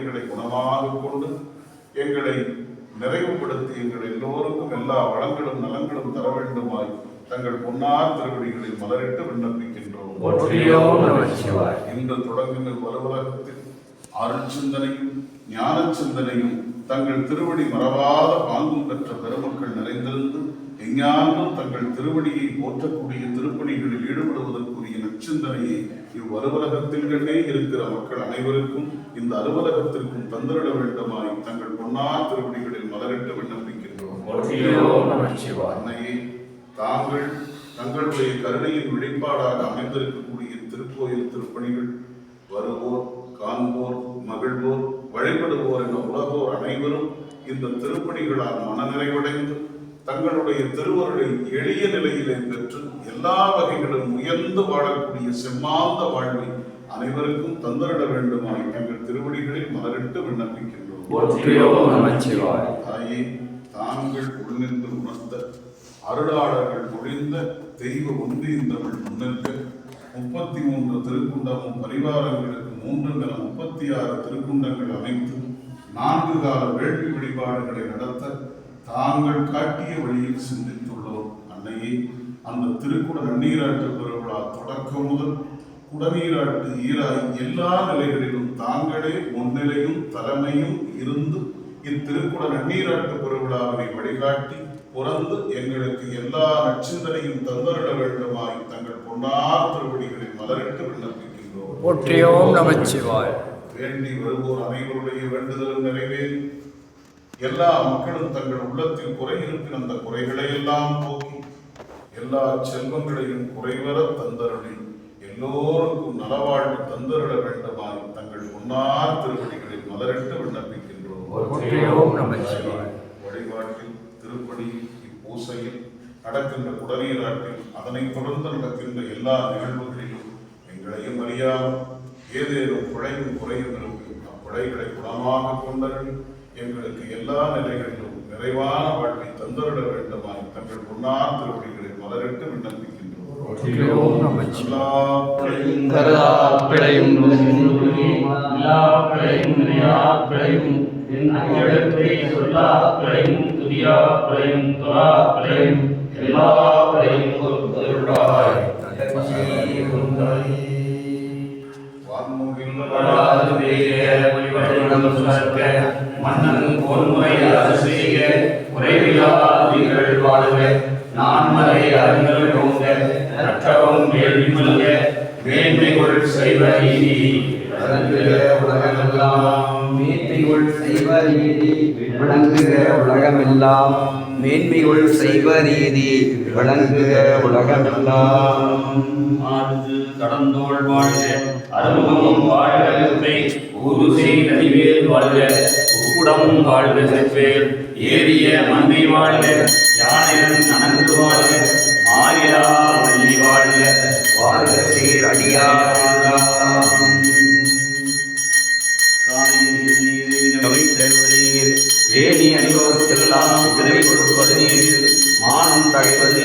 குறைகளை குணமாக கொண்டு எங்களை நிறைவுபடுத்தி எங்கள் எல்லோருக்கும் எல்லா வளங்களும் நலங்களும் தர வேண்டுமாய் தங்கள் பொன்னார் திருவடிகளில் மலரிட்டு விண்ணப்பிக்கின்றோம். இன்று தொடங்குகின்ற வருவலகத்தில் அருள் சிந்தனையும் ஞான சிந்தனையும் தங்கள் திருவடி மறவாத பாங்கும் பெற்ற பெருமக்கள் நிறைந்திருந்து எஞ்ஞாண்டும் தங்கள் திருவடியை போற்றக்கூடிய திருப்பணிகளில் ஈடுபடுவதற்குரிய நற்சிந்தனையை இவ்வருவலகத்தில் கண்டே இருக்கிற மக்கள் அனைவருக்கும் இந்த அலுவலகத்திற்கும் தந்திரிட வேண்டுமாய் தங்கள் பொன்னார் திருவடிகளில் மலரிட்டு விண்ணப்பிக்கின்றோம். அன்னையே தாங்கள் தங்களுடைய கருணையின் வெளிப்பாடாக அமைந்திருக்கக்கூடிய திருக்கோயில் திருப்பணிகள் வருவோர் காண்போர் மகிழ்வோர் வழிபடுவோர் என உலகோர் அனைவரும் இந்த திருப்பணிகளால் மனநிறைவடைந்து தங்களுடைய திருவருளை எளிய நிலையிலே பெற்று எல்லா வகைகளும் உயர்ந்து வாழக்கூடிய செம்மாந்த வாழ்வை அனைவருக்கும் தந்தரிட வேண்டுமாய் தங்கள் திருவடிகளில் மலரிட்டு விண்ணப்பிக்கின்றோம். தாயே தாங்கள் உள்நின்று உணர்ந்த அருளாளர்கள் மொழிந்த தெய்வ ஒன்றியந்தமிழ் முன்னிற்க முப்பத்தி மூன்று திருக்குண்டமும் பரிவாரங்களுக்கு மூன்று என முப்பத்தி ஆறு திருக்குண்டங்கள் அமைத்து நான்கு கால வேள்வி வழிபாடுகளை நடத்த தாங்கள் காட்டிய வழியில் சிந்தித்துள்ளோம். அன்னையே அந்த திருக்குட நன்னீராட்டு பெருவிழா தொடக்கம் முதல் குடநீராட்டு ஈராய் எல்லா நிலைகளிலும் தாங்களே முன்னிலையும் தலைமையும் இருந்து இத்திருக்குட நன்னீராட்டு பெருவிழாவினை வழிகாட்டி புறந்து எங்களுக்கு எல்லா நற்சிந்தனையும் தந்தரிட வேண்டுமாய் தங்கள் பொன்னார் திருவடிகளில் மலரிட்டு விண்ணப்பிக்கின்றோம். வேண்டி வருவோர் அனைவருடைய வேண்டுதலும் நிறைவேறி எல்லா மக்களும் தங்கள் உள்ளத்தில் குறை இருப்பின் அந்த குறைகளை எல்லாம் போக்கி எல்லா செல்வங்களையும் குறைவர தந்தருளி எல்லோருக்கும் நலவாழ்வு தந்தருள வேண்டுமாய் தங்கள் பொன்னார் திருவடிகளில் மலரிட்டு விண்ணப்பிக்கின்றோம். வழிபாட்டில் திருப்பணியில் இப்பூசையில் நடக்கின்ற குடநீராட்டில் அதனைத் தொடர்ந்து நடக்கின்ற எல்லா நிகழ்வுகளிலும் எங்களையும் அறியாமல் ஏதேனும் பிழையும் குறையும் இருக்கும். அப்பிழைகளை குணமாக கொண்டர்கள் எங்களுக்கு எல்லா நிலைகளிலும் நிறைவான வாழ்வை தந்தரிட வேண்டுமாய் தங்கள் பொன்னார் திருவடிகளில் மலரிட்டு விண்ணப்பிக்கின்றோம். எல்லா என் சொல்லா பிழையும். பிழையும். பிழையும். பிழையும் வான்முகில் வராது மன்னன் பொன்முறை அரசு செய்க குறைவில்லாதீர்கள் வாழ்க நான்மறை அறிஞர்கள் ஓங்க நற்றவம் வேள்வி மல்க செய்வ நீதி உலகமெல்லாம் மேன்மைகள் செய்வ நீதி விளங்குக உலகமெல்லாம். மேன்மைகள் செய்வ ரீதி விளங்குக உலகமெல்லாம். ஆனது கடந்தோள் வாழ்க அருமுகம் வாழ்க வெப்பை ஊருசை நதிவேல் வாழ்க உப்புடம் வாழ்க செப்பேல் ஏறிய மங்கை வாழ்க யானைகள் நனந்து வாழ்க. மாறிலா வள்ளி வாழ்க வாழ்க சீர் அடியார். நீர் வேணி அணிபவர்க்கெல்லாம் உதவி கொடுப்பது மானம் தகைவது